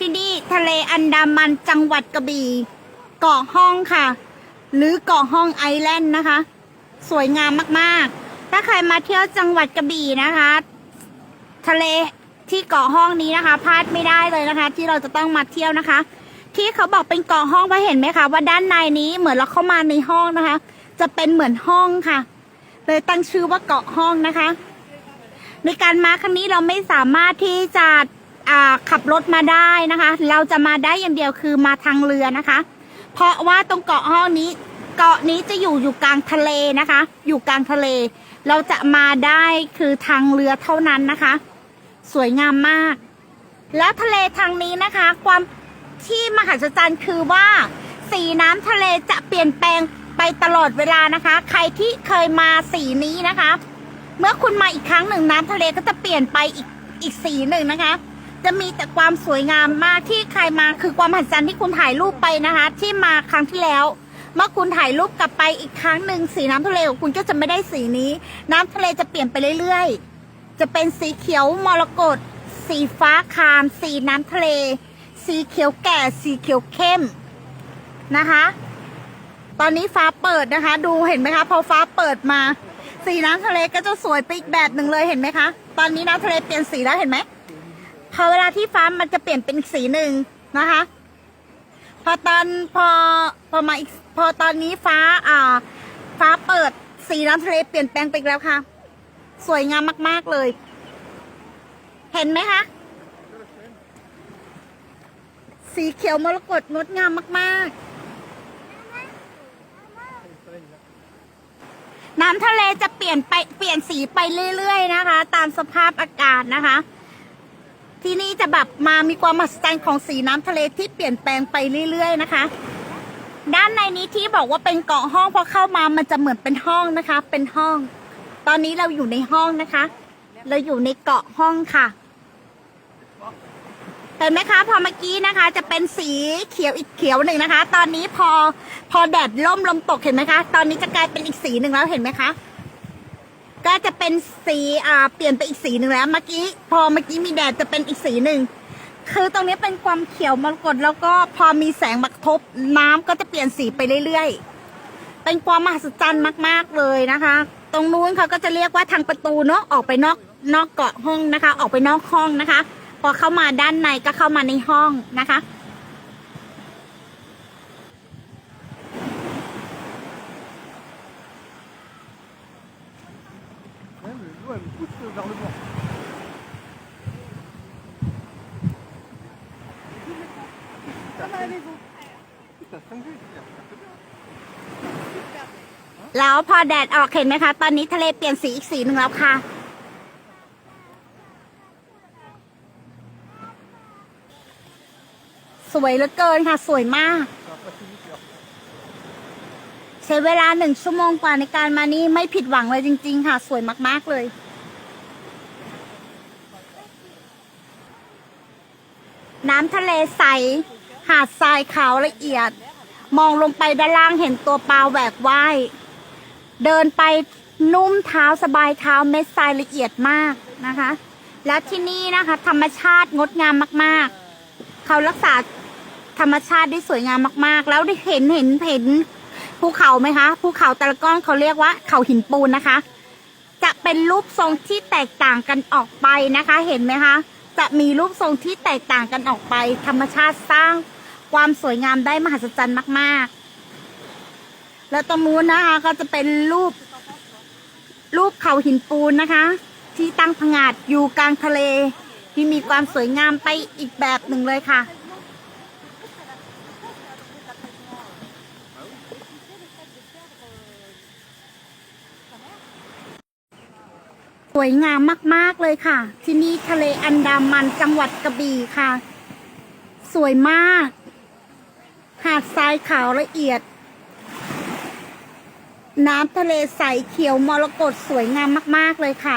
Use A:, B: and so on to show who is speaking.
A: ที่นี่ทะเลอันดามันจังหวัดกระบี่เกาะห้องค่ะ หรือเกาะห้องไอแลนด์นะคะ สวยงามมากๆ ถ้าใครมาเที่ยวจังหวัดกระบี่นะคะ ทะเลที่เกาะห้องนี้นะคะพลาดไม่ได้เลยนะคะ ที่เราจะต้องมาเที่ยวนะคะ ที่เขาบอกเป็นเกาะห้องเพราะเห็นไหมคะว่าด้านในนี้เหมือนเราเข้ามาในห้องนะคะ จะเป็นเหมือนห้องค่ะ เลยตั้งชื่อว่าเกาะห้องนะคะ ในการมาครั้งนี้เราไม่สามารถที่จะ ขับรถมาได้นะคะ เราจะมาได้อย่างเดียวคือมาทางเรือนะคะ เพราะว่าตรงเกาะห้องนี้ เกาะนี้จะอยู่อยู่กลางทะเลนะคะ อยู่กลางทะเล เราจะมาได้คือทางเรือเท่านั้นนะคะ สวยงามมาก แล้วทะเลทางนี้นะคะ ความที่มหัศจรรย์คือว่า สีน้ำทะเลจะเปลี่ยนแปลงไปตลอดเวลานะคะ ใครที่เคยมาสีนี้นะคะ เมื่อคุณมาอีกครั้งหนึ่งน้ำทะเลก็จะเปลี่ยนไปอีกอีกสีหนึ่งนะคะ จะมีแต่ความสวยงามมากที่ใครมาคือความมหัศจรรย์ที่คุณถ่ายรูปไปนะคะ ที่มาครั้งที่แล้ว เมื่อคุณถ่ายรูปกลับไปอีกครั้งหนึ่งสีน้ำทะเลของคุณก็จะไม่ได้สีนี้ น้ำทะเลจะเปลี่ยนไปเรื่อยๆ จะเป็นสีเขียวมรกตสีฟ้าคาม สีน้ำทะเล สีเขียวแก่ สีเขียวเข้มนะคะ ตอนนี้ฟ้าเปิดนะคะ ดูเห็นไหมคะ พอฟ้าเปิดมา สีน้ำทะเลก็จะสวยไปอีกแบบหนึ่งเลยเห็นไหมคะ ตอนนี้น้ำทะเลเปลี่ยนสีแล้วเห็นไหม พอเวลาที่ฟ้ามันจะเปลี่ยนเป็นสีหนึ่งนะคะ พอตอนพอพอมาอีกพอตอนนี้ฟ้าอ่า ฟ้าเปิดสีน้ำทะเลเปลี่ยนแปลงไปแล้วค่ะ สวยงามมาก ๆเลย เห็นไหมคะสีเขียวมรกตงดงามมาก ๆ น้ำทะเลจะเปลี่ยนไปเปลี่ยนสีไปเรื่อย ๆ นะคะ ตามสภาพอากาศนะคะ ที่นี่จะแบบมามีความมหัศจรรย์ของสีน้ำทะเลที่เปลี่ยนแปลงไปเรื่อยๆนะคะ ด้านในนี้ที่บอกว่าเป็นเกาะห้องพอเข้ามามันจะเหมือนเป็นห้องนะคะ เป็นห้อง ตอนนี้เราอยู่ในห้องนะคะ เราอยู่ในเกาะห้องค่ะเห็นไหมคะ พอเมื่อกี้นะคะ จะเป็นสีเขียวอีกเขียวหนึ่งนะคะ ตอนนี้พอพอแดดล่มลมตกเห็นไหมคะ ตอนนี้จะกลายเป็นอีกสีหนึ่งแล้วเห็นไหมคะ ก็จะเป็นสีอ่าเปลี่ยนไปอีกสีหนึ่งแล้ว เมื่อกี้ พอเมื่อกี้มีแดดจะเป็นอีกสีหนึ่งคือตรงนี้เป็นความเขียวมรกตแล้วก็พอมีแสงมากระทบน้ำก็จะเปลี่ยนสีไปเรื่อยๆ เป็นความมหัศจรรย์มากๆเลยนะคะ ตรงนู้นเขาก็จะเรียกว่าทางประตูเนาะออกไปนอกนอกเกาะห้องนะคะ ออกไปนอกห้องนะคะ พอเข้ามาด้านในก็เข้ามาในห้องนะคะ แล้วพอแดดออกเห็นไหมคะ ตอนนี้ทะเลเปลี่ยนสีอีกสีหนึ่งแล้วค่ะ สวยเหลือเกินค่ะ สวยมาก ใช้เวลาหนึ่งชั่วโมงกว่าในการมานี่ไม่ผิดหวังเลยจริง ๆ ค่ะ สวยมาก ๆ เลย น้ำทะเลใส หาดทรายขาวละเอียด มองลงไปด้านล่างเห็นตัวปลาแหวกว่าย เดินไปนุ่มเท้าสบายเท้าเม็ดทรายละเอียดมากนะคะ แล้วที่นี่นะคะ ธรรมชาติงดงามมากๆ เขารักษาธรรมชาติได้สวยงามมาก ๆ แล้วได้เห็นเห็นเห็นภูเขาไหมคะภูเขาแต่ละก้อนเขาเรียกว่าเขาหินปูนนะคะ จะเป็นรูปทรงที่แตกต่างกันออกไปนะคะ เห็นไหมคะ จะมีรูปทรงที่แตกต่างกันออกไป ธรรมชาติสร้างความสวยงามได้มหัศจรรย์มาก ๆ แล้วตรงนู้นนะคะก็จะเป็นรูป รูปเขาหินปูนนะคะ ที่ตั้งผงาดอยู่กลางทะเล ที่มีความสวยงามไปอีกแบบหนึ่งเลยค่ะ วยงามมากๆเลยค่ะ ที่นี่ทะเลอันดามันจังหวัดกระบี่ค่ะ สวยมาก หาดทรายขาวละเอียด น้ำทะเลใสเขียวมรกตสวยงามมากๆเลยค่ะ